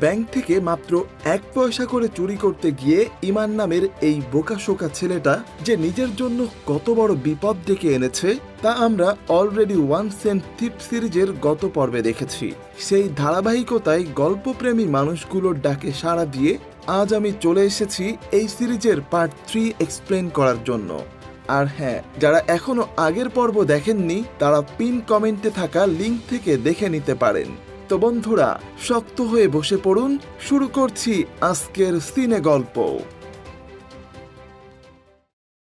Bank থেকে মাত্র এক পয়সা করে চুরি করতে গিয়ে ইমান নামের এই বোকাশোকা ছেলেটা যে নিজের জন্য কত বড় বিপদ ডেকে এনেছে, তা আমরা অলরেডি ওয়ান সেন্ট থিপ সিরিজের গত পর্বে দেখেছি। সেই ধারাবাহিকতায় গল্পপ্রেমী মানুষগুলোর ডাকে সাড়া দিয়ে আজ আমি চলে এসেছি এই সিরিজের পার্ট থ্রি এক্সপ্লেন করার জন্য। আর হ্যাঁ যারা এখনও আগের পর্ব দেখেননি, তারা পিন কমেন্টে থাকা লিংক থেকে দেখে নিতে পারেন। তো বন্ধুরা শক্ত হয়ে বসে পড়ুন। শুরু করছি আজকের সিনে গল্প।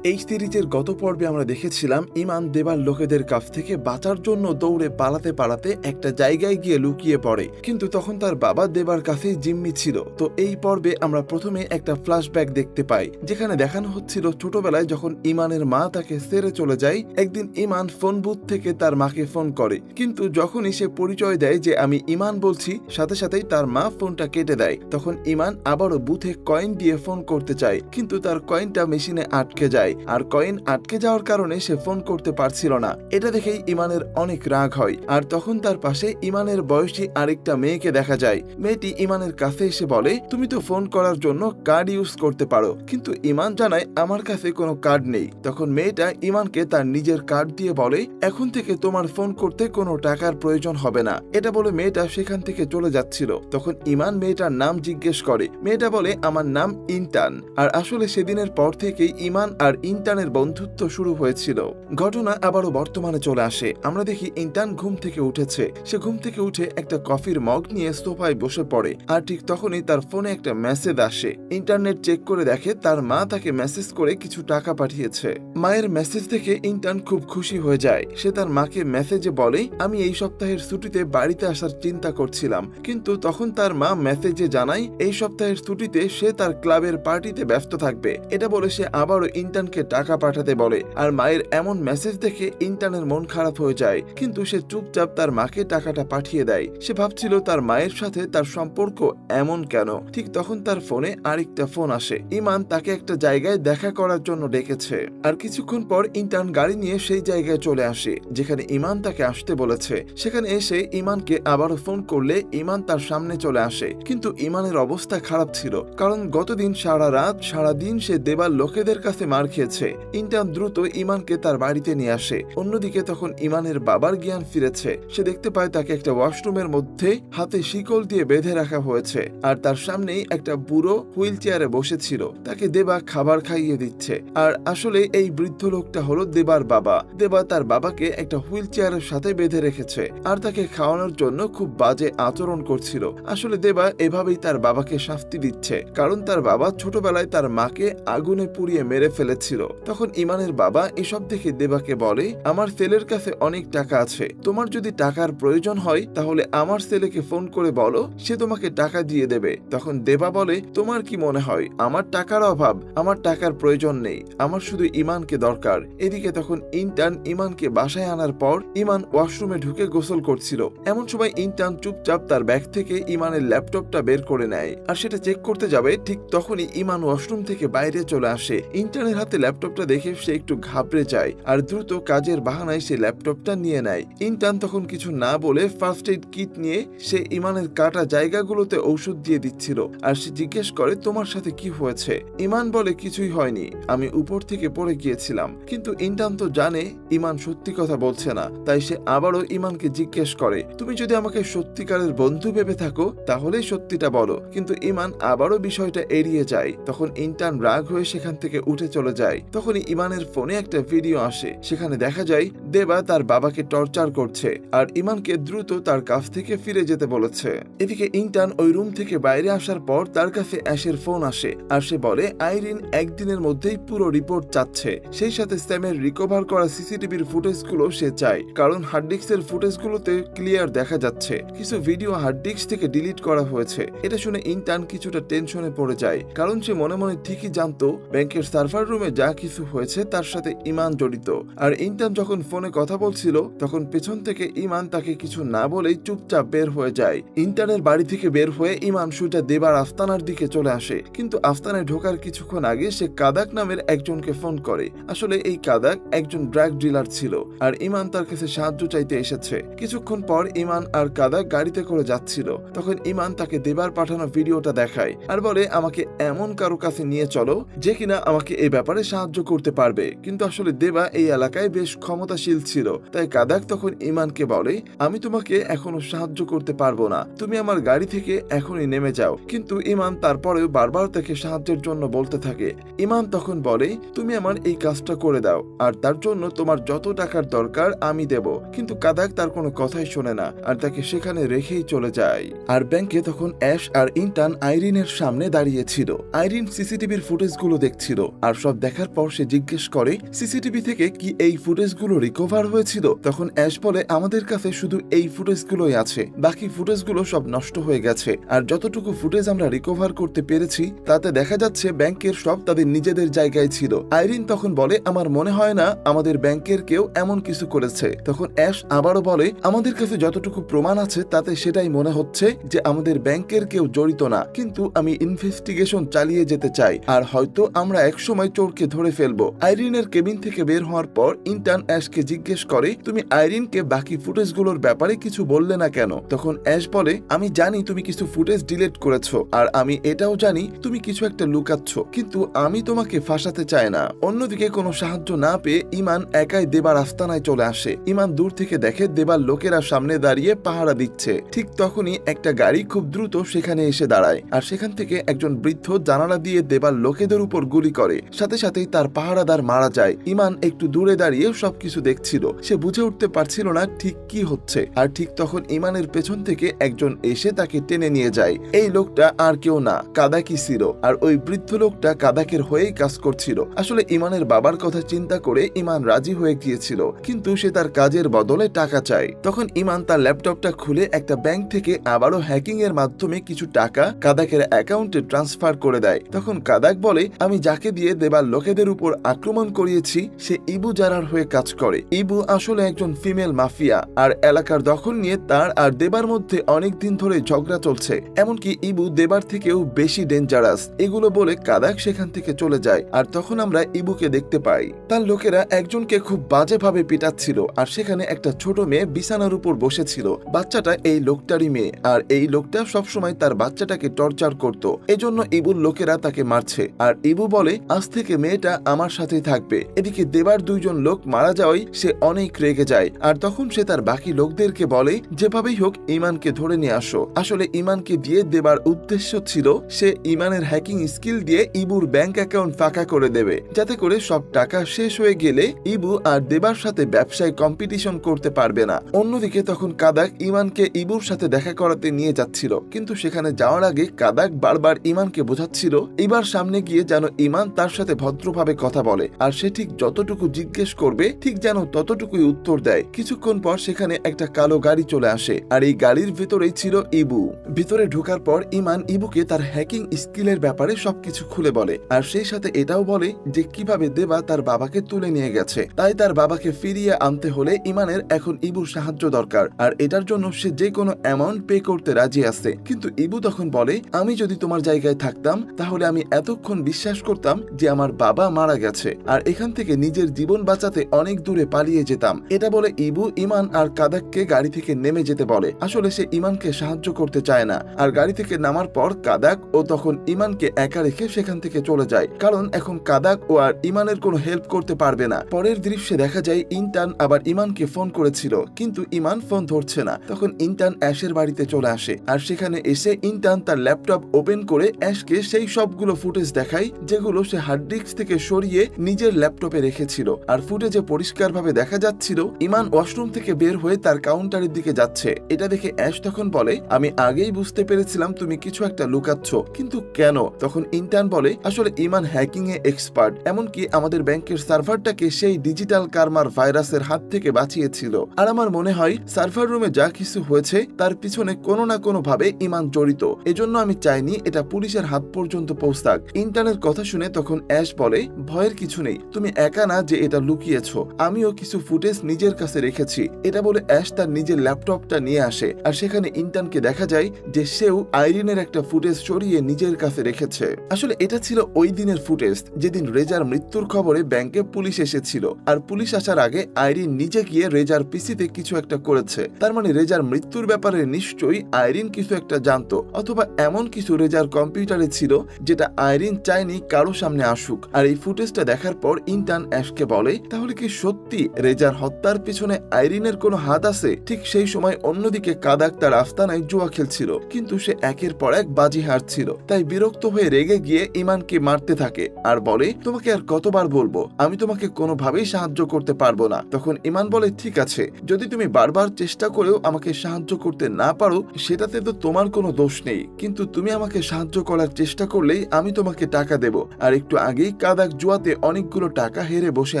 এই সিরিজের গত পর্বে আমরা দেখেছিলাম ইমান দেবার লোকেদের কাছ থেকে বাঁচার জন্য দৌড়ে পালাতে পালাতে একটা জায়গায় গিয়ে লুকিয়ে পড়ে। কিন্তু তখন তার বাবা দেবার কাছেই জিম্মি ছিল। তো এই পর্বে আমরা প্রথমে একটা ফ্ল্যাশব্যাক দেখতে পাই, যেখানে দেখানো হচ্ছিল ছোটবেলায় যখন ইমানের মা তাকে সেরে চলে যায়, একদিন ইমান ফোন বুথ থেকে তার মাকে ফোন করে। কিন্তু যখনই সে পরিচয় দেয় যে আমি ইমান বলছি, সাথে সাথেই তার মা ফোনটা কেটে দেয়। তখন ইমান আবারও বুথে কয়েন দিয়ে ফোন করতে চায়, কিন্তু তার কয়েনটা মেশিনে আটকে যায়। আর কয়েন আটকে যাওয়ার কারণে সে ফোন করতে পারছিল না। এটা দেখেই ইমানের অনেক রাগ হয়। আর তখন তার পাশে ইমানের বয়সী আরেকটা মেয়েকে দেখা যায়। মেয়েটি ইমানের কাছে এসে বলে, তুমি তো ফোন করার জন্য কার্ড ইউজ করতে পারো। কিন্তু ইমান জানায় আমার কাছে কোনো কার্ড নেই। তখন মেয়েটা ইমানকে তার নিজের কার্ড দিয়ে বলে, এখন থেকে তোমার ফোন করতে কোনো টাকার প্রয়োজন হবে না। এটা বলে মেয়েটা সেখান থেকে চলে যাচ্ছিল। তখন ইমান মেয়েটার নাম জিজ্ঞেস করে। মেয়েটা বলে, আমার নাম ইন্টান। আর আসলে সেদিনের পর থেকেই ইমান আর ইন্টানের বন্ধুত্ব শুরু হয়েছিল। ঘটনা আবারও বর্তমানে চলে আসে। আমরা দেখি ইন্টান ঘুম থেকে উঠেছে। সে ঘুম থেকে উঠে একটা কফির মগ নিয়ে সোফায় বসে পড়ে আর ঠিক তখনই তার ফোনে একটা মেসেজ আসে। ইন্টারনেট চেক করে দেখে তার মা তাকে মেসেজ করে কিছু টাকা পাঠিয়েছে। মায়ের মেসেজ দেখে ইন্টার্ন খুব খুশি হয়ে যায়। সে তার মাকে মেসেজে বলে, আমি এই সপ্তাহের ছুটিতে বাড়িতে আসার চিন্তা করছিলাম। কিন্তু তখন তার মা মেসেজে জানায়, এই সপ্তাহের ছুটিতে সে তার ক্লাবের পার্টিতে ব্যস্ত থাকবে। এটা বলে সে আবারও ইন্টার্নকে টাকা পাঠাতে বলে, আর মায়ের এমন মেসেজ দেখে ইন্টার্নের মন খারাপ হয়ে যায়। কিন্তু সে চুপচাপ তার মাকে টাকাটা পাঠিয়ে দেয়। সে ভাবছিল তার মায়ের সাথে তার সম্পর্ক এমন কেন? ঠিক তখন তার ফোনে আরেকটা ফোন আসে। ইমান তাকে একটা জায়গায় দেখা করার জন্য ডেকেছে। আর কিছুক্ষণ পর ইন্টার্ন গাড়ি নিয়ে সেই জায়গায় চলে আসে, যেখানে ইমান তাকে আসতে বলেছে। সেখানে এসে ইমানকে আবারও ফোন করলে ইমান তার সামনে চলে আসে। কিন্তু ইমানের অবস্থা খারাপ ছিল, কারণ গতদিন সারা রাত, সারা দিন সে দেবার লোকেদের কাছে মার খেয়েছে ইন্টার্ন দ্রুত ইমানকে তার বাড়িতে নিয়ে আসে। অন্যদিকে তখন ইমানের বাবার জ্ঞান ফিরেছে। সে দেখতে পায় তাকে একটা ওয়াশরুমের মধ্যে হাতে শিকল দিয়ে বেঁধে রাখা হয়েছে। আর তার সামনেই একটা বুড়ো হুইল চেয়ারে বসেছিল। তাকে দেবা খাবার খাইয়ে দিচ্ছে। আর আসলে এই বৃদ্ধ লোকটা হলো দেবার বাবা। দেবা তার বাবাকে একটা হুইল চেয়ারের সাথে বেঁধে রেখেছে। আর তাকে খাওয়ানোর জন্য খুব বাজে আচরণ করছিল। আসলে দেবা এভাবেই তার বাবাকে শাস্তি দিচ্ছে। কারণ তার বাবা ছোটবেলায় তার মাকে আগুনে পুড়িয়ে মেরে ফেলেছিল তখন ইমানের বাবা এসব দেখে দেবাকে বলে, আমার ছেলের কাছে অনেক টাকা আছে। তোমার যদি টাকার প্রয়োজন হয়, তাহলে আমার ছেলেকে ফোন করে বলো, সে তোমাকে টাকা দিয়ে দেবে। তখন দেবা বলে, তোমার কি মনে হয়? আমার টাকার অভাব? আমার টাকার প্রয়োজন নেই। আমার শুধু ইমানকে দরকার। এদিকে তখন ইন্টার্ন ইমানকে বাসায় আনার পর, ইমান ওয়াশরুমে ঢুকে গোসল করছিল। এমন সময় ইন্টার্ন চুপচাপ তার ব্যাগ থেকে ইমানের ল্যাপটপটা বের করে নেয়। আর সেটা চেক করতে যাবে, ঠিক তখনই ইমান ওয়াশরুম থেকে বাইরে চলে আসে। ইন্টার্নের হাতে ল্যাপটপটা দেখে সে একটু ঘাবড়ে যায় আর দ্রুত কাজের বাহানায় সে ল্যাপটপটা নিয়ে নেয়। ইন্টার্ন তখন কিছু না বলে ফার্স্ট এইড কিট নিয়ে সে ইমানের কাটা জায়গাগুলোতে ঔষধ দিয়ে দিচ্ছিল আর সে জিজ্ঞেস করে, তোমার সাথে কি হয়েছে? ইমান বলে, কিছুই হয়নি। আমি উপর থেকে পড়ে গিয়েছিলাম। কিন্তু ইন্টার্ন তো জানে ইমান সত্যি কথা বলছে না। তাই সে আবারও ইমানকে জিজ্ঞেস করে, তুমি যদি আমাকে সত্যিকারের বন্ধু ভেবে থাকো, তাহলেই সত্যিটা বলো। কিন্তু ইমান আবারও বিষয়টা এড়িয়ে যায়। তখন ইন্টার্ন রাগ হয়ে সেখান থেকে উঠে চলে যায়। তখনই ইমানের ফোনে একটা ভিডিও আসে। সেখানে দেখা যায়, দেবা তার বাবাকে টর্চার করছে আর ইমানকে দ্রুত তার কাছ থেকে ফিরে যেতে বলেছে। এদিকে ইন্টার্ন ওই রুম থেকে বাইরে আসার পর তার কাছে অ্যাশের ফোন আসে আর সে বলে, আইরিন একদিনের মধ্যেই পুরো রিপোর্ট চাচ্ছে। সেই সাথে স্যামের রিকভার করা সিসিটিভির ফুটেজগুলো সে চায়। কারণ হার্ড ডিস্কের ফুটেজগুলোতে ক্লিয়ার দেখা যাচ্ছে। কিছু ভিডিও হার্ড ডিস্ক থেকে ডিলিট করা হয়েছে। এটা শুনে ইন্টার্ন কিছুটা টেনশনে পড়ে যায়। কারণ সে মনে মনে ঠিকই জানতো, ব্যাংকের সার্ভার রুমে যা কিছু হয়েছে তার সাথে ইমান জড়িত। আর ইন্টার্ন যখন ফোনে কথা বলছিল, তখন পেছন থেকে ইমান তাকে কিছু না বলেই চুপচাপ বের হয়ে যায়। ইন্টার্নের বাড়ি থেকে বের হয়ে ইমান সুইটা দেবার আস্তানার দিকে চলে আসে। কিন্তু আস্তানায় ঢোকার কিছুক্ষণ আগে সে কাদাক নামের একজনকে ফোন করে। আসলে এই কাদাক একজন ড্রাগ ডিলার ছিল, আর ইমান তার কাছে সাহায্য চাইতে এসেছে। কিছুক্ষণ পর ইমান আর কাদাক গাড়িতে করে যাচ্ছিল। তখন ইমান তাকে দেবার পাঠানো ভিডিওটা দেখায়, আর বলে, আমাকে এমন কারও কাছে নিয়ে চলো, যে কিনা আমাকে এই ব্যাপারে সাহায্য করতে পারবে। কিন্তু আসলে দেবা এই এলাকায় বেশ ক্ষমতাশীল ছিল। তাই কাদাক তখন ইমানকে বলে, আমি তোমাকে এখনও সাহায্য করতে পারব না। তুমি আমার গাড়ি থেকে এখনই নেমে যাও। কিন্তু ইমান তারপরেও বারবার তাকে সাহায্যের জন্য বলতে থাকে। ইমান তখন বলে, তুমি আমার এই কাজটা করে দাও, আর তার জন্য তোমার যত টাকার দরকার আমি দেব। কিন্তু কাদাক তার কোনো কথাই শোনে না, আর তাকে সেখানে রেখেই চলে যায়। আর ব্যাংকে তখন অ্যাশ আর ইন্টার্ন আইরিনের সামনে দাঁড়িয়েছিল আইরিন সিসিটিভির ফুটেজগুলো দেখছিল, আর সব দেখার পর সে জিজ্ঞেস করে, সিসিটিভি থেকে কি এই ফুটেজগুলো রিকভার হয়েছিল? তখন অ্যাশ বলে, আমাদের কাছে শুধু এই ফুটেজগুলোই আছে। বাকি ফুটেজগুলো সব নষ্ট হয়ে গেছে। আর যতটুকু ফুটেজ আমরা রিকভার করতে পেরেছি, তাতে দেখা যাচ্ছে ব্যাংকের সব তাদের নিজেদের জায়গায় ছিল। আইরিন তখন বলে, আমার মনে হয় না আমাদের ব্যাংকের কেউ এমন কিছু করেছে। তখন অ্যাশ আবারও বলে, আমাদের কাছে যতটুকু প্রমাণ আছে, তাতে সেটাই মনে হচ্ছে যে আমাদের ব্যাংকের কেউ জড়িত না। কিন্তু আমি ইনভেস্টিগেশন চালিয়ে যেতে চাই। আর হয়তো আমরা একসময় চোরকে ধরে ফেলব। আইরিনের কেবিন থেকে বের হওয়ার পর ইন্টার্ন অ্যাশকে জিজ্ঞেস করে, তুমি আইরিনকে বাকি ফুটেজগুলোর ব্যাপারে কিছু বললে না কেন? তখন অ্যাশ বলে, আমি জানি তুমি কিছু ফুটেজ ডিলিট করেছ, আর আমি এটাও জানি তুমি কিছু একটা লুকাচ্ছ, কিন্তু আমি তোমাকে ফাঁসাতে চাই না। অন্যদিকে কোনো সাহায্য না পেয়ে ইমান একাই দেবার আস্তানায় চলে আসে। ইমান দূর থেকে দেখে দেবার লোকেরা সামনে দাঁড়িয়ে পাহারা দিচ্ছে। ঠিক তখনই একটা গাড়ি খুব দ্রুত সেখানে এসে দাঁড়ায়, আর সেখান থেকে একজন বৃদ্ধ জানালা দিয়ে দেবার লোকেদের উপর গুলি করে। সাথে সাথে সাথেই তার পাহারাদার মারা যায়। ইমান একটু দূরে দাঁড়িয়ে সবকিছু দেখছিল। সে বুঝে উঠতে পারছিল না ঠিক কি হচ্ছে। আর ঠিক তখন ইমানের পেছন থেকে একজন এসে তাকে টেনে নিয়ে যায়। এই লোকটা আর কেউ না, কাদাকি ছিল আর ওই বৃদ্ধ লোকটা কাদাকের হয়েই কাজ করছিল। আসলে ইমানের বাবার কথা চিন্তা করে ইমান রাজি হয়ে গিয়েছিল। কিন্তু সে তার কাজের বদলে টাকা চায়। তখন ইমান তার ল্যাপটপটা খুলে একটা ব্যাংক থেকে আবারও হ্যাকিং এর মাধ্যমে কিছু টাকা কাদাকের অ্যাকাউন্টে ট্রান্সফার করে দেয়। তখন কাদাক বলে, আমি যাকে দিয়ে দেবার লোকেদের উপর আক্রমণ করিয়েছি, সে ইবু জারার হয়ে কাজ করে। ইবু আসলে একজন ফিমেল মাফিয়া, আর এলাকার দখল নিয়ে তার আর দেবার মধ্যে অনেক দিন ধরে ঝগড়া চলছে। এমনকি ইবু দেবার থেকেও বেশি ডেঞ্জারাস এগুলো বলে কাদাক সেখান থেকে চলে যায়, আর তখন আমরা ইবুকে দেখতে পাই। তার লোকেরা একজনকে খুব বাজেভাবে পিটাচ্ছিল, আর সেখানে একটা ছোট মেয়ে বিছানার উপর বসেছিল। বাচ্চাটা এই লোকটারই মেয়ে, আর এই লোকটা সবসময় তার বাচ্চাটাকে টর্চার করত। এজন্য ইবুর লোকেরা তাকে মারছে, আর ইবু বলে, আজ থেকে মেয়েটা আমার সাথেই থাকবে। এদিকে দেবার দুইজন লোক মারা যাওয়ায় সে অনেক রেগে যায়। আর তখন সে তার বাকি লোকদেরকে বলে, যেভাবেই হোক, ইমানকে ধরে নিয়ে আসো। আসলে ইমানকে দিয়ে দেবার উদ্দেশ্য ছিল, সে ইমানের হ্যাকিং স্কিল দিয়ে ইবুর ব্যাংক অ্যাকাউন্ট ফাঁকা করে দেবে। যাতে করে সব টাকা শেষ হয়ে গেলে ইবু আর দেবার সাথে ব্যবসায় কম্পিটিশন করতে পারবে না। অন্যদিকে তখন কাদাক ইমানকে ইবুর সাথে দেখা করাতে নিয়ে যাচ্ছিল। কিন্তু সেখানে যাওয়ার আগে কাদাক বারবার ইমানকে বোঝাচ্ছিল, এবার সামনে গিয়ে যেন ইমান তার সাথে ভদ্রভাবে কথা বলে, আর সে ঠিক যতটুকু জিজ্ঞেস করবে, ঠিক যেন ততটুকুই উত্তর দেয়। কিছুক্ষণ পর সেখানে একটা কালো গাড়ি চলে আসে, আর এই গাড়ির ভেতরেই ছিল ইবু। ভিতরে ঢোকার পর ইমান ইবুকে তার হ্যাকিং স্কিলের ব্যাপারে সবকিছু খুলে বলে, আর সেই সাথে এটাও বলে যে কীভাবে দেবা তার বাবাকে তুলে নিয়ে গেছে। তাই তার বাবাকে ফিরিয়ে আনতে হলে ইমানের এখন ইবুর সাহায্য দরকার, আর এটার জন্য সে যে কোনো অ্যামাউন্ট পে করতে রাজি আছে। কিন্তু ইবু তখন বলে, আমি যদি তোমার জায়গায় থাকতাম, তাহলে আমি এতক্ষণ বিশ্বাস করতাম যে আমার বাবা মারা গেছে। আর এখান থেকে নিজের জীবন বাঁচাতে অনেক দূরে পালিয়ে যেতাম। এটা বলে ইবু, ইমান আর কাদাককে গাড়ি থেকে নেমে যেতে বলে। আসলে সে ইমানকে সাহায্য করতে চায় না। আর গাড়ি থেকে নামার পর কাদাক ও তখন ইমানকে একা রেখে সেখান থেকে চলে যায়। কারণ এখন কাদাক ও আর ইমানের কোনো হেল্প করতে পারবে না। পরের দৃশ্যে দেখা যায় ইন্টার্ন আবার ইমানকে ফোন করেছিল। কিন্তু ইমান ফোন ধরছে না। তখন ইন্টার্ন অ্যাশের বাড়িতে চলে আসে। আর সেখানে এসে ইন্টার্ন তার ল্যাপটপ ওপেন করে অ্যাশকে সেই সবগুলো ফুটেজ দেখায়, যেগুলো সে হার্ড ডিস্ক থেকে সরিয়ে নিজের ল্যাপটপে রেখেছিল। আর ফুটেজে পরিষ্কারভাবে দেখা যাচ্ছিল, ইমান ওয়াশরুম থেকে বের হয়ে তার কাউন্টারের দিকে যাচ্ছে। এটা দেখে অ্যাশ তখন বলে, আমি আগেই বুঝতে পেরেছিলাম তুমি কিছু একটা লুকাচ্ছ। কিন্তু কেন? তখন ইন্টার্ন বলে, আসলে ইমান হ্যাকিং এ এক্সপার্ট এমনকি আমাদের ব্যাংকের সার্ভারটাকে সেই ডিজিটাল কারমার ভাইরাসের হাত থেকে বাঁচিয়েছিল। আর আমার মনে হয়, সার্ভার রুমে যা কিছু হয়েছে, তার পিছনে কোনো না কোনো ভাবে ইমান জড়িত। এজন্য আমি চাইনি এটা পুলিশের হাত পর্যন্ত পৌঁছাক। ইন্টার্নের কথা শুনে তখন অ্যাশ বলে ভয়ের কিছু নেই। তুমি একা না যে এটা লুকিয়েছ। আমিও কিছু ফুটেজ নিজের কাছে রেখেছি। এটা বলে অ্যাশ তার নিজের ল্যাপটপটা নিয়ে আসে। আর সেখানে ইন্টার্নকে দেখা যায় যে সেও আইরিনের একটা ফুটেজ সরিয়ে নিজের কাছে রেখেছে। আসলে এটা ছিল ওই দিনের ফুটেজ, যেদিন রেজার মৃত্যুর খবরে ব্যাংকে পুলিশ এসেছিল। আর পুলিশ আসার আগে আইরিন নিজে গিয়ে রেজার পিসিতে কিছু একটা করেছে। তার মানে রেজার মৃত্যুর ব্যাপারে নিশ্চয়ই আইরিন কিছু একটা জানতো। অথবা এমন কিছু রেজার কম্পিউটারে ছিল যেটা আইরিন চায়নি কারও সামনে আসুক। আর এই ফুটেজটা দেখার পর ইন্টার্ন অ্যাশকে বলে, তাহলে কি সত্যি রেজার হত্যার পিছনে আইরিনের কোনো হাত আছে? ঠিক সেই সময় অন্যদিকে কাদাক তার আস্তানায় জুয়া খেলছিল, কিন্তু সে একের পর এক বাজি হারছিল। তাই বিরক্ত হয়ে রেগে গিয়ে ইমানকে মারতে থাকে আর বলে, তোমাকে আর কতবার বলব? আমি তোমাকে কোনোভাবেই সাহায্য করতে পারব না। তখন ইমান বলে, ঠিক আছে, যদি তুমি বারবার চেষ্টা করেও আমাকে সাহায্য করতে না পারো, সেটাতে তো তোমার কোনো দোষ নেই। কিন্তু তুমি আমাকে সাহায্য করার চেষ্টা করলেই আমি তোমাকে টাকা দেব। আর একটু আগেই কাদাক জুয়াতে অনেকগুলো টাকা হেরে বসে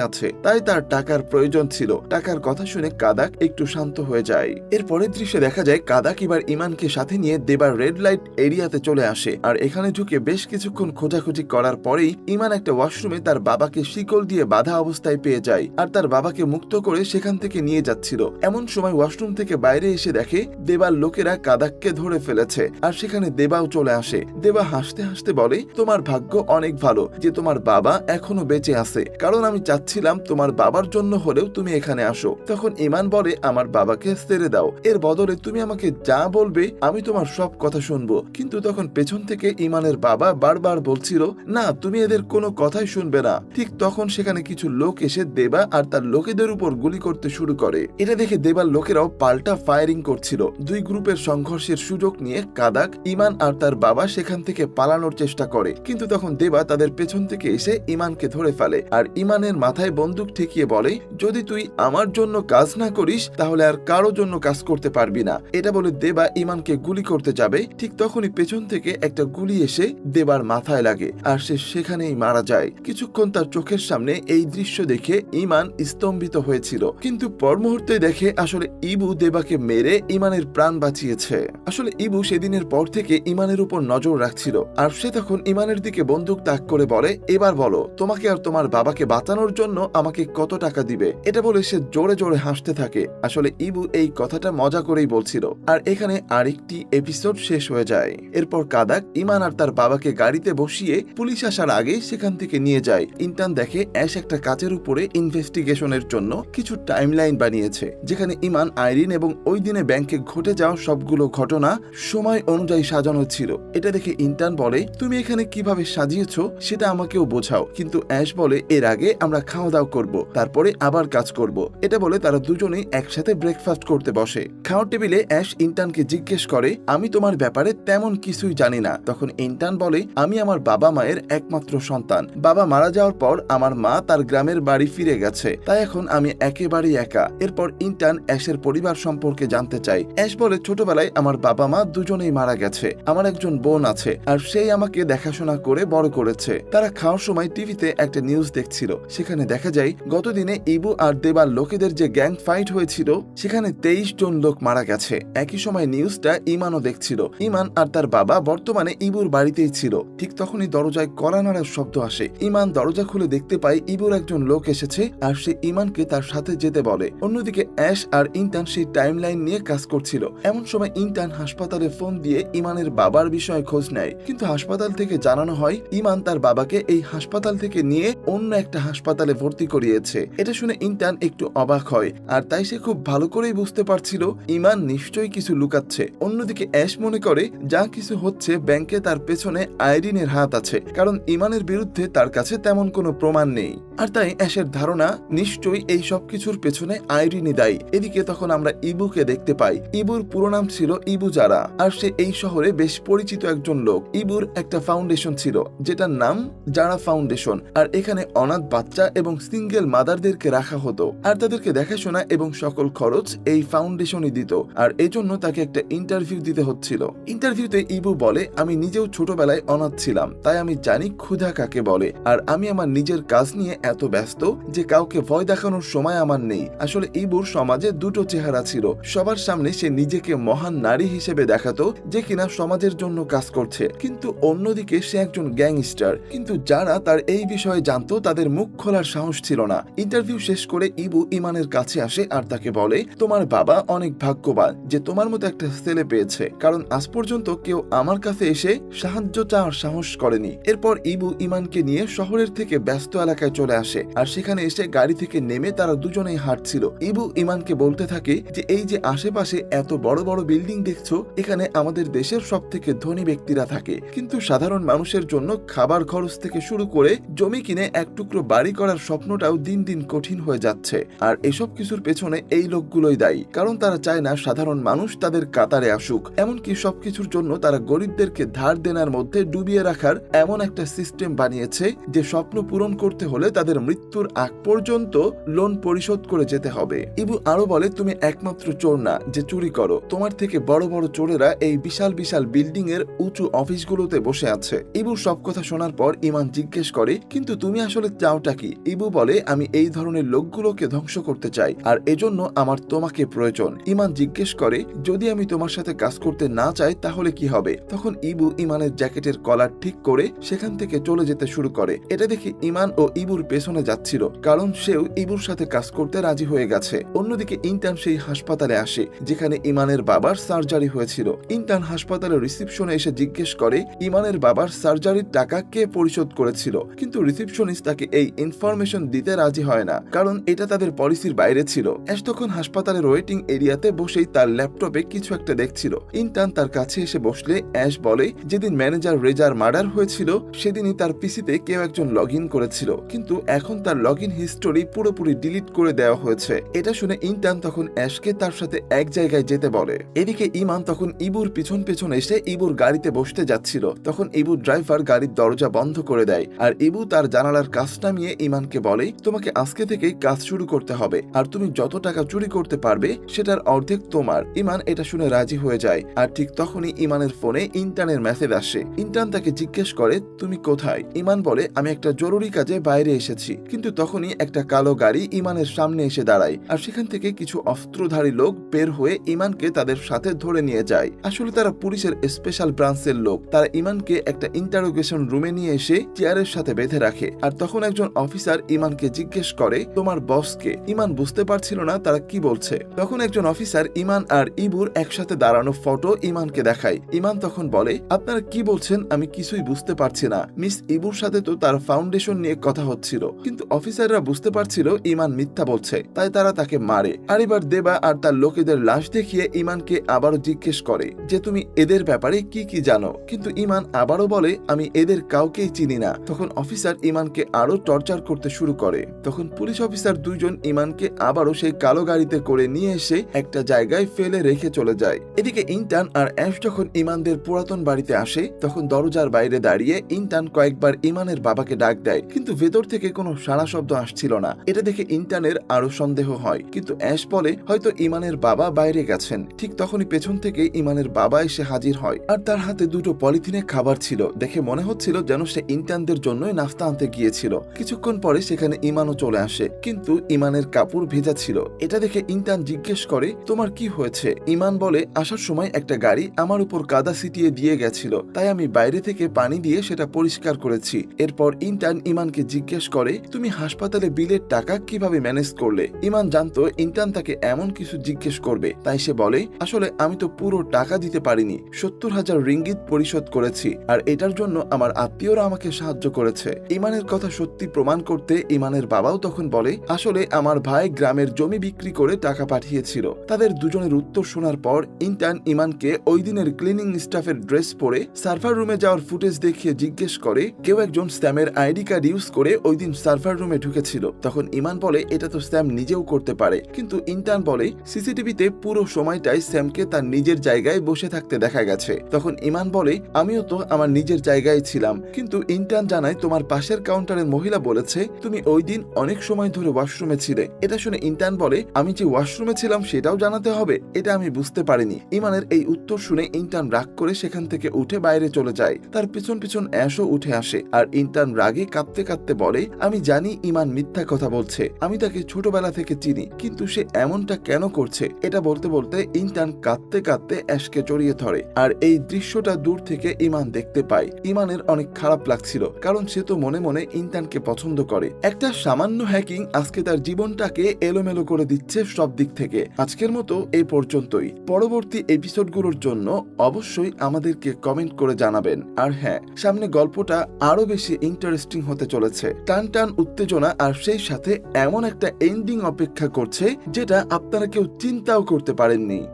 আছে। তাই তার টাকার প্রয়োজন ছিল। টাকার কথা শুনে কাদাক একটু শান্ত হয়ে যায়। এর পরের দৃশ্যে দেখা যায়, কাদাক এবার ইমানকে সাথে নিয়ে দেবার রেড লাইট এরিয়াতে চলে আসে। আর এখানে ঢুকে বেশ কিছুক্ষণ খোঁজাখুঁজি করার পরেই ইমান একটা ওয়াশরুমে তার বাবাকে শিকল দিয়ে বাধা অবস্থায় পেয়ে যায়। আর তার বাবাকে মুক্ত করে সেখান থেকে নিয়ে যাচ্ছিল। এমন সময় ওয়াশরুম থেকে বাইরে এসে দেখে, দেবার লোকেরা কাদাককে ধরে ফেলেছে। আর সেখানে দেবাও চলে আসে। দেবা হাসতে হাসতে বলে, তোমার ভাগ্য অনেক ভালো, যে তোমার বাবা এখনও বেঁচে আছে। কারণ আমি চাচ্ছিলাম তোমার বাবার জন্য হলেও তুমি এখানে আসো। তখন ইমান বলে, আমার বাবাকে ছেড়ে দাও। এর বদলে তুমি আমাকে যা বলবে, আমি তোমার সব কথা শুনব। কিন্তু তখন পেছন থেকে ইমানের বাবা বারবার বলছিল, না, তুমি এদের কোনো কথাই শুনবে না। ঠিক তখন সেখানে কিছু লোক এসে দেবা আর তার লোকেদের উপর গুলি করতে শুরু করে। এটা দেখে দেবার লোকেরাও পাল্টা ফায়ারিং করছিল। দুই গ্রুপের সংঘর্ষের সুযোগ নিয়ে কাদাক, ইমান আর তার বাবা সেখান থেকে পালানোর চেষ্টা করে। কিন্তু তখন দেবা তাদের পেছন থেকে এসে ইমানকে ধরে ফেলে। আর ইমানের মাথায় বন্দুক ঠেকিয়ে বলে, যদি তুই আমার জন্য কাজ না করিস, তাহলে আর কারও জন্য কাজ করতে পারবি না। এটা বলে দেবা ইমানকে গুলি করতে যাবে। ঠিক তখনই পেছন থেকে একটা গুলি এসে দেবার মাথায় লাগে, আর সে সেখানেই মারা যায়। কিছুক্ষণ তার চোখের সামনে এই দৃশ্য দেখে ইমান স্তম্ভিত হয়েছিল। কিন্তু পর মুহূর্তে দেখে আসলে ইবু দেবাকে মেরে ইমানের প্রাণ বাঁচিয়েছে। আসলে ইবু সেদিনের পর থেকে ইমানের উপর নজর রাখছিল। আর সে তখন ইমানের দিকে বন্দুক তাক করে বলে, এবার বলো, তোমাকে আর তোমার বাবাকে বাঁচানোর জন্য আমাকে কত টাকা দিবে? এটা বলে সে জোরে জোরে হাসতে থাকে। আসলে ইবু এই কথাটা মজা করেই বলছিল। আর এখানে আরেকটি এপিসোড শেষ হয়ে যায়। এরপর কাদাক ইমান আর তার বাবাকে গাড়িতে বসিয়ে পুলিশ আসার আগে সেখান থেকে নিয়ে যায়। ইন্টার্ন দেখে অ্যাশ একটা কাচের উপরে ইনভেস্টিগেশনের জন্য কিছু টাইমলাইন বানিয়েছে, যেখানে ইমান, আইরিন এবং ওই দিনে ব্যাংকে ঘটে যাওয়া সবগুলো ঘটনা সময় অনুযায়ী সাজানো ছিল। এটা দেখে ইন্টার্ন বলে, তুমি এখানে কীভাবে সাজিয়েছো, সেটা আমাকেও বোঝাও, কিন্তু অ্যাশ বলে, এর আগে আমরা খাওয়া দাওয়া করব, তারপরে আবার কাজ করব। এটা বলে তারা দুজনেই একসাথে ব্রেকফাস্ট করতে বসে। খাওয়ার টেবিলে অ্যাশ ইন্টার্নকে জিজ্ঞেস করে, আমি তোমার ব্যাপারে তেমন কিছুই জানি না। তখন ইন্টার্ন বলে, আমি আমার বাবা মায়ের একমাত্র সন্তান। বাবা মারা যাওয়ার পর আমার মা তার গ্রামের বাড়ি ফিরে গেছে। তাই এখন আমি একেবারেই একা। এরপর ইন্টার্ন অ্যাশের পরিবার সম্পর্কে জানতে চাই অ্যাশ বলে, ছোটবেলায় আমার বাবা মা দুজনেই মারা গেছে। আমার একজন বোন আছে, আর সেই আমাকে দেখাশোনা করে বড় করেছে। তারা খাওয়ার সময় টিভিতে একটা নিউজ দেখছিল। সেখানে দেখা যায়, গতদিনে ইবু আর দেবার লোকেদের যে গ্যাং ফাইট হয়েছিল, সেখানে তেইশ জন লোক মারা গেছে। একই সময় নিউজটা ইমানও দেখছিল। ইমান আর তার বাবা বর্তমানে ইবুর বাড়িতেই ছিল। ঠিক তখনই দরজায় কড়া নাড়ার শব্দ আসে। ইমান দরজা খুলে দেখতে পায়, ইবুর একজন লোক এসেছে আর সে ইমানকে তার সাথে যেতে বলে। অন্যদিকে অ্যাশ আর ইন্টার্ন সেই টাইমলাইন নিয়ে কাজ করছিল। এমন সময় ইন্টার্ন হাসপাতালে ফোন দিয়ে ইমানের বাবার বিষয়ে খোঁজ নেয়। কিন্তু হাসপাতাল থেকে জানানো হয়, ইমান তার বাবাকে এই হাসপাতাল থেকে নিয়ে অন্য একটা হাসপাতালে ভর্তি করিয়েছে। এটা শুনে ইন্টার্ন একটু অবাক হয়, আর তাই সে খুব ভালো করেই বুঝতে পারছিল ইমান নিশ্চয়ই কিছু লুকাচ্ছে। অন্যদিকে অ্যাশ মনে করে, যা কিছু হচ্ছে ব্যাংকে তার পেছনে আইরিনের হাত আছে, কারণ ইমানের বিরুদ্ধে তার কাছে তেমন কোনো প্রমাণ নেই। আর তাই অ্যাশের ধারণা, নিশ্চয়ই এই সব কিছুর পেছনে আইরিনই দায়ী। এদিকে তখন আমরা ইবুকে দেখতে পাই। ইবুর পুরো নাম ছিল ইবু যারা আর সে এই শহরে বেশ পরিচিত একজন লোক। ইবুর একটা ফাউন্ডেশন ছিল, যেটার নাম যারা ফাউন্ডেশন। আর এখানে অনাথ বাচ্চা এবং সিঙ্গেল মাদারদেরকে রাখা হতো। আর তাদেরকে দেখাশোনা এবং সকল খরচ এই ফাউন্ডেশনই দিত। আর এজন্য তাকে একটা ইন্টারভিউ দিতে হচ্ছিল। ইন্টারভিউতে ইবু বলে, আমি নিজেও ছোটবেলায় অনাথ ছিলাম, তাই আমি জানি ক্ষুধা কাকে বলে। আর আমি আমার নিজের কাজ নিয়ে এত ব্যস্ত যে কাউকে ভয় দেখানোর সময় আমার নেই। আসলে ইবুর সমাজে দুটো চেহারা ছিল। সবার সামনে সে নিজেকে মহান নারী হিসেবে দেখাতো, যে কিনা সমাজের জন্য কাজ করছে। কিন্তু অন্যদিকে সে একজন গ্যাংস্টার। কিন্তু যারা তার এই বিষয়ে জানতো, তাদের মুখ খোলার সাহস ছিল না। ইন্টারভিউ শেষ করে ইবু ইমানের কাছে আসে আর তাকে বলে, তোমার বাবা অনেক ভাগ্যবান যে তোমার মতো একটা ছেলে পেয়েছে, কারণ আজ পর্যন্ত কেউ আমার কাছে এসে সাহায্য চাওয়ার সাহস করেনি। এরপর ইবু ইমানকে নিয়ে শহরের থেকে ব্যস্ত এলাকায় চলে আসে আর সেখানে এসে গাড়ি থেকে নেমে তারা দুজনেই হাঁটছিল। ইবু ইমানকে বলতে থাকে যে, এই যে আশেপাশে এত বড় বড় বিল্ডিং দেখছ, এখানে আমাদের দেশের সব থেকে ধনী ব্যক্তিরা থাকে। কিন্তু সাধারণ মানুষের জন্য খাবার খরচ থেকে শুরু করে জমি কিনে এক টুকরো বাড়ি করার স্বপ্নটাও দিন দিন কঠিন হয়ে যাচ্ছে। আর এসব কিছুর পেছনে এই লোকগুলোই দায়ী। কারণ তারা চায় না সাধারণ মানুষ তাদের কাতারে আসুক। এমনকি সবকিছুর জন্য তারা গরিবদেরকে ধার দেনার মধ্যে ডুবিয়ে রাখার এমন একটা সিস্টেম বানিয়েছে যে স্বপ্ন পূরণ করতে হলে তাদের মৃত্যুর আগ পর্যন্ত লোন পরিশোধ করে যেতে হবে। ইবু আরও বলে, তুমি একমাত্র চোর না যে চুরি করো। তোমার থেকে বড় বড় চোরেরা এই বিশাল বিশাল বিল্ডিং এর উঁচু অফিসগুলোতে বসে আছে। ইবুর সব কথা শোনার পর ইমান জিজ্ঞেস করে, কিন্তু তুমি আসলে চাওটা কি? ইবু বলে, আমি এই ধরনের লোকগুলোকে ধ্বংস করতে চাই, আর এজন্য আমার তোমাকে প্রয়োজন। ইমান জিজ্ঞেস করে, যদি আমি তোমার সাথে কাজ করতে না চাই, তাহলে কি হবে? তখন ইবু ইমানের জ্যাকেটের কলার ঠিক করে সেখান থেকে চলে যেতে শুরু করে। এটা দেখে ইমান ও ইবুর পেছনে যাচ্ছিল, কারণ সেও ইবুর সাথে কাজ করতে রাজি হয়ে গেছে। অন্যদিকে ইন্টার্ন সেই হাসপাতালে আসে, যেখানে ইমানের বাবার সার্জারি হয়েছিল। ইন্টার্ন হাসপাতালের রিসিপশনে এসে জিজ্ঞেস করে, ইমানের বাবার সার্জারির টাকা কে পরিশোধ করেছিল কিন্তু রিসিপশনিস্ট তাকে এই ইনফরমেশন দিতে রাজি হয় না, কারণ এটা তাদের পলিসির বাইরে ছিল। অ্যাশ তখন হাসপাতালের ওয়েটিং এরিয়াতে বসেই তার ল্যাপটপে কিছু একটা দেখছিল। ইন্টার্ন তার কাছে এসে বসলে, অ্যাশ বলে, যেদিন ম্যানেজার রেজার মার্ডার হয়েছিল, সেদিনই তার পিসিতে কেউ একজন লগ করেছিল। কিন্তু এখন তার লগ হিস্টোরি পুরোপুরি ডিলিট করে দেওয়া হয়েছে। এটা শুনে ইন্টার্ন তখন অ্যাশকে তার সাথে এক জায়গায় যেতে বলে। এদিকে ইমান তখন ইবুর পিছন পেছন এসে ইবুর গাড়িতে বসতে যাচ্ছিল। তখন ইবুর ড্রাইভার গাড়ির দরজা বন্ধ করে দেয়। আর ইবু তার জানালার কাজ নামিয়ে ইমানকে বলে, তোমাকে আজকে থেকেই কাজ শুরু করতে হবে, আর তুমি যত টাকা চুরি করতে পারবে, সেটার অর্ধেক তোমার। ইমান এটা শুনে রাজি হয়ে যায়, আর ঠিক তখনই ইমানের ফোনে ইন্টার্নের মেসেজ আসে। ইন্টার্ন তাকে জিজ্ঞেস করে, তুমি কোথায়? ইমান বলে, আমি একটা জরুরি কাজে বাইরে এসেছি। কিন্তু তখনই একটা কালো গাড়ি ইমানের সামনে এসে দাঁড়ায়, আর সেখান থেকে কিছু অস্ত্রধারী লোক বের হয়ে ইমানকে তাদের সাথে ধরে নিয়ে যায়। আসলে তারা পুলিশের স্পেশাল ব্রাঞ্চের লোক। তারা ইমানকে একটা ইন্টারোগেশন রুমে নিয়ে এসে চেয়ারের সাথে বেঁধে রাখে। আর তখন একজন অফিসার ইমানকে জিজ্ঞেস করে, তোমার বসকে? ইমান বুঝতে পারছিল না তারা কি বলছে। তখন একজন অফিসার ইমান আর ইবুর একসাথে দাঁড়ানো ফটো ইমানকে দেখায়। ইমান তখন বলে, আপনারা কি বলছেন? আমি কিছুই বুঝতে পারছি না। মিস ইবুর সাথে তো তার ফাউন্ডেশন নিয়ে কথা হচ্ছিল। কিন্তু অফিসাররা বুঝতে পারছিল ইমান মিথ্যা বলছে, তাই তারা তাকে মারে। আর এবার দেবা আর তার লোকেদের লাশ দেখিয়ে ইমানকে আবারও জিজ্ঞেস করে, যে তুমি এদের ব্যাপারে কি কি জানো? কিন্তু ইমান আবারও বলে, আমি এদের কাউকেই চিনি না। তখন অফিসার ইমানকে আরও টর্চার করতে শুরু করে। তখন পুলিশ অফিসার দুইজন ইমানকে আবারও সেই কালো গাড়িতে করে নিয়ে এসে একটা জায়গায় ফেলে রেখে চলে যায়। এদিকে ইন্টার্ন আর অ্যাশ যখন ইমানদের পুরাতন বাড়িতে আসে, তখন দরজার বাইরে দাঁড়িয়ে ইন্টার্ন কয়েকবার ইমানের বাবাকে ডাক দেয়, কিন্তু ভেতর থেকে কোনো সারা শব্দ আসছিল না। এটা দেখে ইন্টার্নের আরও সন্দেহ হয়, কিন্তু অ্যাশ বলে, হয়তো ইমানের বাবা বাইরে গেছেন। ঠিক তখনই পেছন থেকে ইমানের বাবা এসে হাজির হয়। আর তার হাতে দুটো পলিথিনে খাবার ছিল। দেখে মনে হচ্ছিল যেন সে ইন্টার্নদের জন্যই নাস্তা আনতে গিয়েছিল। কিছুক্ষণ পরে সেখানে ইমানও চলে আসে। কিন্তু ইমানের কাপড় ভেজা ছিল। এটা দেখে ইন্টার্ন জিজ্ঞেস করে, তোমার কি হয়েছে? ইমান বলে, আসার সময় একটা গাড়ি আমার উপর কাদা ছিটিয়ে দিয়ে গেছিল। তাই আমি বাইরে থেকে পানি দিয়ে সেটা পরিষ্কার করেছি। এরপর ইন্টার্ন ইমানকে জিজ্ঞেস করে, তুমি হাসপাতালে বিলের টাকা কীভাবে ম্যানেজ করলে? ইমান জানতো ইন্টার্ন তাকে এমন কিছু জিজ্ঞেস করবে। তাই সে বলে, আসলে আমি তো পুরো টাকা দিতে পারিনি। সত্তর হাজার রিঙ্গিত পরিশোধ করেছি। আর এটার জন্য আমার আত্মীয়রা আমাকে সাহায্য করেছে। ইমানের কথা সত্যি প্রমাণ করতে ইমানের বাবাও তখন বলে, আসলে আমার ভাই গ্রামের জমি বিক্রি করে টাকা পাঠিয়েছিল। তাদের দুজনের উত্তর শোনার পর ইন্টার্ন ইমানকে ওই দিনের ক্লিনিং স্টাফের ড্রেস পরে সার্ভার রুমে যাওয়ার ফুটেজ দেখিয়ে জিজ্ঞেস করে, কেউ একজন স্যামের আইডি কার্ড ইউজ করে ওই দিন সার্ভার রুমে ঢুকেছিল? তখন ইমান বলে, এটা তো স্যাম নিজেও করতে পারে। কিন্তু ইন্টার্ন বলে, সিসিটিভিতে পুরো সময়টাই স্যামকে তার নিজের জায়গায় বসে থাকতে দেখা গেছে। তখন ইমান বলে, আমিও তো আমার নিজের জায়গায় ছিলাম। কিন্তু ইন্টার্ন জানায়, তোমার পাশের কাউন্টারের মহিলা বলেছে, তুমি ওই দিন অনেক সময় ধরে ওয়াশরুমে ছিলে। এটা শুনে ইন্টার্ন বলে, আমি যে ওয়াশরুমে ছিলাম, সেটাও জানাতে হবে। এটা আমি বুঝতে পারিনি। ইমানের এই উত্তর শুনে ইন্টার্ন রাগ করে সেখান থেকে উঠে বাইরে চলে যায়। তার পিছন পিছন অ্যাশও উঠে আসে আর ইন্টার্ন রাগে কাঁদতে কাঁদতে বলে, আমি জানি ইমান মিথ্যা কথা বলছে। আমি তাকে ছোটবেলা থেকে চিনি, কিন্তু সে এমনটা কেন করছে? এটা বলতে বলতে ইন্টার্ন কাঁদতে কাঁদতে অ্যাশকে জড়িয়ে ধরে। আর এই দৃশ্যটা দূর থেকে ইমান দেখতে পায়। ইমানের অনেক খারাপ লাগছিল। কারণ সে তো মনে মনে ইন্টার্নকে পছন্দ করে। একটা সামান্য হ্যাকিং আজকে তার জীবনটাকে এলোমেলো করে দিচ্ছে সব দিক থেকে। আজকের মতো এই পর্যন্তই। পরবর্তী এপিসোডগুলোর জন্য অবশ্যই আমাদেরকে কমেন্ট করে জানাবেন। আর হ্যাঁ সামনে গল্পটা আরও বেশি ইন্টারেস্টিং হতে চলেছে। টান টান উত্তেজনা আর সেই সাথে এমন একটা এন্ডিং অপেক্ষা করছে যেটা আপনারা কেউ চিন্তাও করতে পারেননি।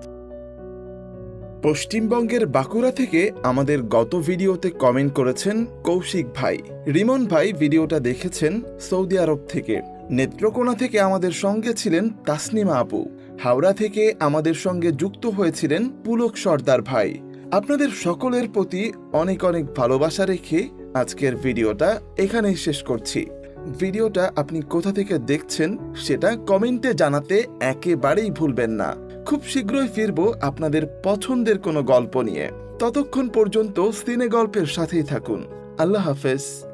পশ্চিমবঙ্গের বাঁকুড়া থেকে আমাদের গত ভিডিওতে কমেন্ট করেছেন কৌশিক ভাই। রিমন ভাই ভিডিওটা দেখেছেন সৌদি আরব থেকে। নেত্রকোনা থেকে আমাদের সঙ্গে ছিলেন তাসনিমা আপু। হাওড়া থেকে আমাদের সঙ্গে যুক্ত হয়েছিলেন পুলক সর্দার ভাই। আপনাদের সকলের প্রতি অনেক অনেক ভালোবাসা রেখে আজকের ভিডিওটা এখানেই শেষ করছি। ভিডিওটা আপনি কোথা থেকে দেখছেন সেটা কমেন্টে জানাতে একেবারেই ভুলবেন না। খুব শীঘ্রই ফিরব আপনাদের পছন্দের কোনো গল্প নিয়ে। ততক্ষণ পর্যন্ত সিনে গল্পের সাথেই থাকুন। আল্লাহ হাফেজ।